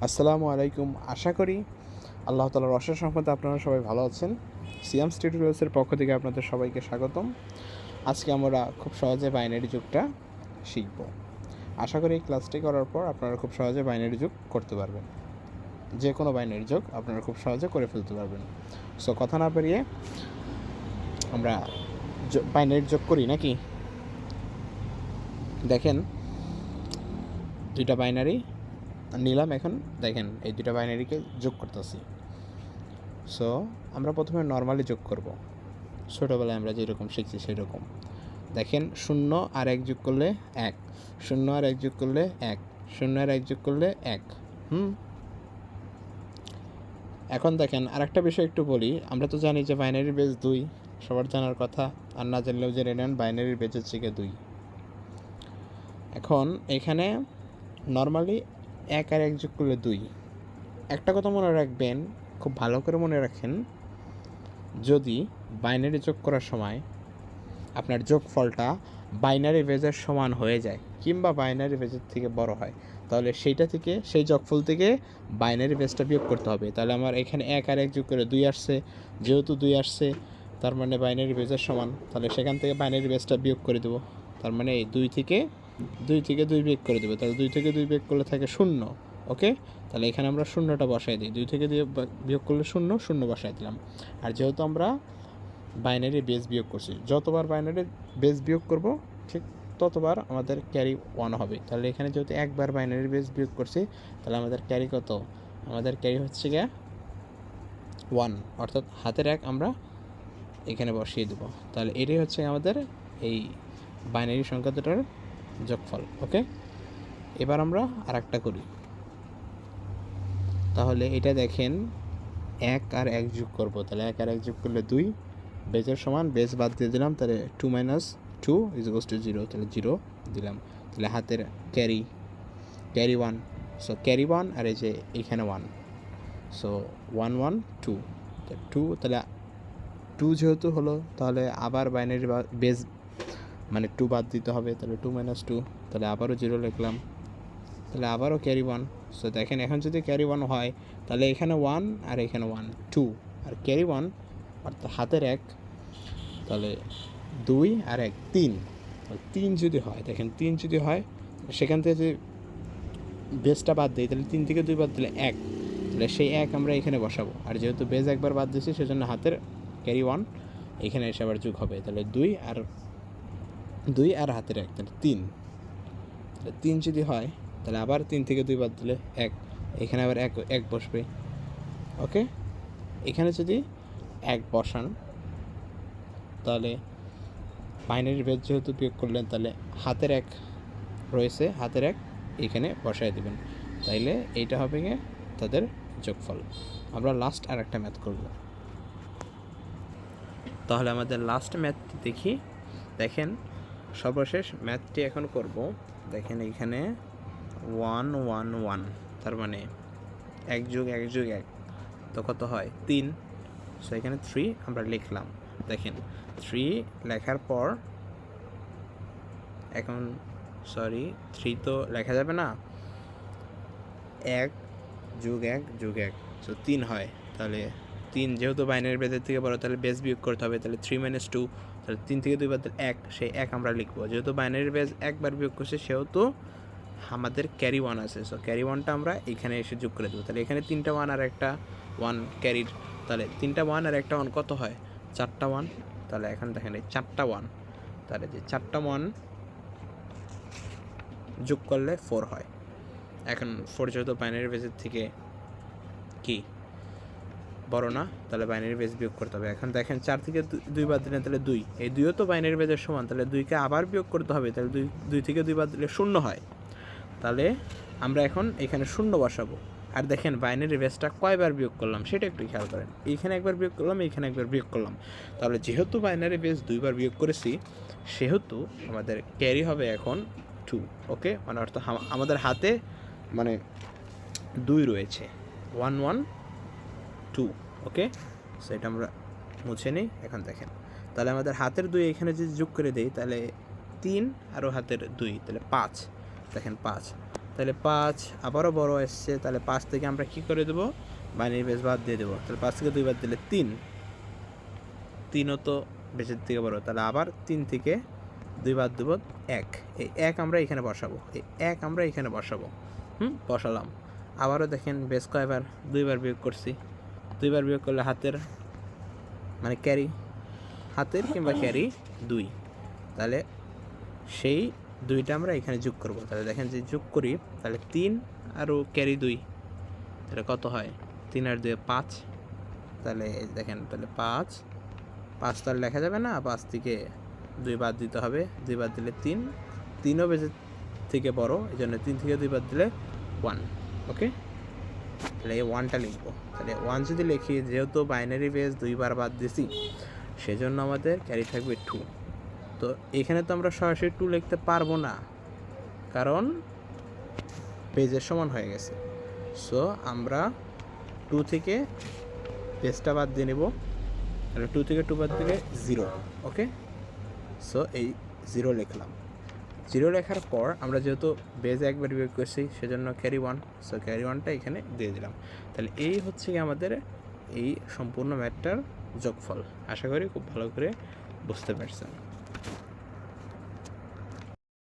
আসসালামু আলাইকুম। আশা করি আল্লাহ তালার অশেষ সম্পদে আপনারা সবাই ভালো আছেন। সিয়াম স্টুডিওসের পক্ষ থেকে আপনাদের সবাইকে স্বাগতম। আজকে আমরা খুব সহজে বাইনারি যুগটা শিখব। আশা করি এই ক্লাসটি করার পর আপনারা খুব সহজে বাইনারি যুগ করতে পারবেন। যে কোনো বাইনারি যোগ আপনারা খুব সহজে করে ফেলতে পারবেন। সো কথা না বেরিয়ে আমরা বাইনারি যোগ করি নাকি? দেখেন, দুইটা বাইনারি নিলাম এখন। দেখেন, এই দুটো বাইনারিকে যোগ করতেছি। সো আমরা প্রথমে নর্মালি যোগ করব। ছোটোবেলায় আমরা যেরকম শিখছি সেরকম। দেখেন, শূন্য আর এক যোগ করলে এক। শূন্য আর এক যোগ করলে এক। শূন্য আর এক যোগ করলে এক। হুম? এখন দেখেন, আরেকটা বিষয় একটু বলি। আমরা তো জানি যে বাইনারি বেজ দুই। সবার জানার কথা। আর না জানলেও জেনে নেন বাইনারির বেজ হচ্ছে গিয়ে দুই। এখন এখানে নর্মালি এক আর এক যোগ করলে দুই। একটা কথা মনে রাখবেন, খুব ভালো করে মনে রাখেন, যদি বাইনারি যোগ করার সময় আপনার যোগফলটা বাইনারি বেজের সমান হয়ে যায় কিংবা বাইনারি বেজের থেকে বড় হয়, তাহলে সেইটা থেকে, সেই যোগফল থেকে বাইনারি বেজটা বিয়োগ করতে হবে। তাহলে আমার এখানে এক আর এক যোগ করে দুই আসছে, যেহেতু দুই আসছে, তার মানে বাইনারি বেজের সমান, তাহলে সেখান থেকে বাইনারি বেজটা বিয়োগ করে দেবো। তার মানে এই দুই থেকে দুই থেকে দুই বিয়োগ করে দেবে। তাহলে দুই থেকে দুই বিয়োগ করলে থাকে শূন্য, ওকে? তাহলে এখানে আমরা শূন্যটা বসাই দিই। দুই থেকে দুই বিয়োগ করলে শূন্য শূন্য বসাই দিলাম। আর যেহেতু আমরা বাইনারি বেস বিয়োগ করছি, যতবার বাইনারি বেস বিয়োগ করব, ঠিক ততবার আমাদের ক্যারি ওয়ান হবে। তাহলে এখানে যেহেতু একবার বাইনারি বেস বিয়োগ করছি, তাহলে আমাদের ক্যারি কত? আমাদের ক্যারি হচ্ছে গিয়ে ওয়ান অর্থাৎ হাতের এক আমরা এখানে বসিয়ে দেবো। তাহলে এটাই হচ্ছে আমাদের এই বাইনারি সংখ্যা দুটার যোগফল, ওকে? এবার আমরা আর করি। তাহলে এটা দেখেন, এক আর এক যোগ করব। তাহলে এক আর এক যোগ করলে দুই, বেজের সমান, বেজ বাদ দিয়ে দিলাম, তাহলে two minus two is goes to zero তাহলে জিরো দিলাম। তাহলে হাতের carry carry one so carry one আর এই যে এখানে one so one one two two তাহলে টু যেহেতু হলো, তাহলে আবার বাইনারি বেজ মানে টু বাদ দিতে হবে, তাহলে টু মাইনাস টু তাহলে আবারও জিরো লিখলাম। তাহলে আবারও ক্যারি ওয়ান সো দেখেন, এখন যদি ক্যারি ওয়ান হয়, তাহলে এখানে ওয়ান আর এখানে ওয়ান টু আর ক্যারি ওয়ান অর্থাৎ হাতের এক, তাহলে দুই আর এক, তিন। তিন যদি হয়, দেখেন তিন যদি হয়, সেখান থেকে যদি বেসটা বাদ দিই, তাহলে তিন থেকে দুই বাদ দিলে এক। তাহলে সেই এক আমরা এখানে বসাবো। আর যেহেতু বেজ একবার বাদ দিয়েছি, সেজন্য হাতের ক্যারি ওয়ান এখানে এসে আবার যোগ হবে। তাহলে দুই আর দুই আর হাতের এক, তাহলে তিন। তাহলে তিন যদি হয়, তাহলে আবার তিন থেকে দুই বাদ দিলে এক। এখানে আবার এক এক বসবে। ওকে? এখানে যদি এক বসান, তাহলে বাইনারি বেদ যেহেতু বিয়োগ করলেন, তাহলে হাতের এক রয়েছে, হাতের এক এখানে বসায় দিবেন। তাইলে এইটা হবে গিয়ে তাদের যোগফল। আমরা লাস্ট আর একটা ম্যাথ করব। তাহলে আমাদের লাস্ট ম্যাথ দেখি। দেখেন সর্বশেষ ম্যাথটি এখন করব। দেখেন এখানে ওয়ান ওয়ান ওয়ান। তার মানে এক যুগ এক যুগ, এক। তো কত হয়? তিন। সো এখানে থ্রি আমরা লিখলাম। দেখেন থ্রি লেখার পর এখন সরি থ্রি তো লেখা যাবে না। এক যুগ এক যুগ, এক। সো তিন হয়। তাহলে তিন যেহেতু বাইনারি বেজের থেকে বড় তাহলে বেস বিয়োগ করতে হবে। তাহলে থ্রি মাইনাস টু তাহলে তিন থেকে দুই বাদ দিলে এক, সেই এক আমরা লিখব। যেহেতু বাইনারি বেজ একবার বিয়োগ করছে, সেহেতু আমাদের ক্যারি ওয়ান আছে। সো ক্যারি ওয়ানটা আমরা এখানে এসে যোগ করে দেবো। তাহলে এখানে তিনটা ওয়ান আর একটা ওয়ান ক্যারির তাহলে তিনটা ওয়ান আর একটা ওয়ান কত হয়? চারটা ওয়ান তাহলে এখন দেখেন এই চারটা ওয়ান তাহলে যে চারটা ওয়ান যোগ করলে ফোর হয়। এখন ফোর যেহেতু বাইনারি বেজের থেকে কি? বড় না, তাহলে বাইনারি বেজ বিয়োগ করতে হবে। এখন দেখেন চার থেকে দুই বাদ দিলে তাহলে দুই। এই দুইও তো বাইনারি বেজের সমান, তাহলে দুইকে আবার বিয়োগ করতে হবে, তাহলে দুই দুই থেকে দুই বাদ দিলে শূন্য হয়। তাহলে আমরা এখন এখানে শূন্য বসাবো। আর দেখেন বাইনারি বেসটা কয়বার বিয়োগ করলাম, সেটা একটু খেয়াল করেন। এইখানে একবার বিয়োগ করলাম, এইখানে একবার বিয়োগ করলাম। তাহলে যেহেতু বাইনারি বেস দুইবার বিয়োগ করেছি, সেহেতু আমাদের ক্যারি হবে এখন টু ওকে মানে অর্থাৎ আমাদের হাতে মানে দুই রয়েছে। ওয়ান ওয়ান টু ওকে সেটা আমরা মুছে নিই, এখন দেখেন। তাহলে আমাদের হাতের দুই এখানে যদি যোগ করে দেই, তাহলে তিন আরও হাতের দুই, তাহলে পাঁচ। দেখেন, পাঁচ। তাহলে পাঁচ আবারও বড় এসছে, তাহলে পাঁচ থেকে আমরা কি করে দেবো? বাইনারি বেস বাদ দিয়ে দেবো। তাহলে পাঁচ থেকে দুই বাদ দিলে তিন। তিনও তো বেসের থেকে বড়। তাহলে আবার তিন থেকে দুই বাদ দেবো এক। এই এক আমরা এখানে বসাবো। এই এক আমরা এখানে বসাবো। হুম? বসালাম। আবারও দেখেন বেশ কয়বার? দুইবার বিয়োগ করছি। দুইবার বিয়োগ করলে হাতের মানে ক্যারি হাতের কিংবা ক্যারি দুই। তাহলে সেই দুইটা আমরা এখানে যোগ করব। তাহলে দেখেন যে যোগ করি, তাহলে তিন আরও ক্যারি দুই। তাহলে কত হয়? তিন আর দুই পাঁচ। তাহলে দেখেন, তাহলে পাঁচ। পাঁচ তো আর লেখা যাবে না, পাঁচ থেকে দুই বাদ দিতে হবে। দুই বাদ দিলে তিন। তিনও বেজে থেকে বড় এই জন্য তিন থেকে দুই বাদ দিলে ওয়ান ওকে তাহলে এই ওয়ানটা লিখব। তাহলে ওয়ান যদি লিখি, যেহেতু বাইনারি বেস দুইবার বাদ দিছি, সেজন্য আমাদের ক্যারি থাকবে টু তো এখানে তো আমরা সরাসরি টু লিখতে পারব না, কারণ পেজের সমান হয়ে গেছে। সো আমরা টু থেকে পেজটা বাদ দিয়ে নেব। তাহলে টু থেকে টু বাদ দিলে জিরো ওকে সো এই জিরো লিখলাম। জিরো লেখার পর আমরা যেহেতু বেজ একবার বিয়োগ করছি, সেজন্য ক্যারি ওয়ান সো ক্যারি ওয়ানটা এখানে দিয়ে দিলাম। তাহলে এই হচ্ছে কি আমাদের এই সম্পূর্ণ ম্যাটটার যোগফল। আশা করি খুব ভালো করে বুঝতে পারছেন।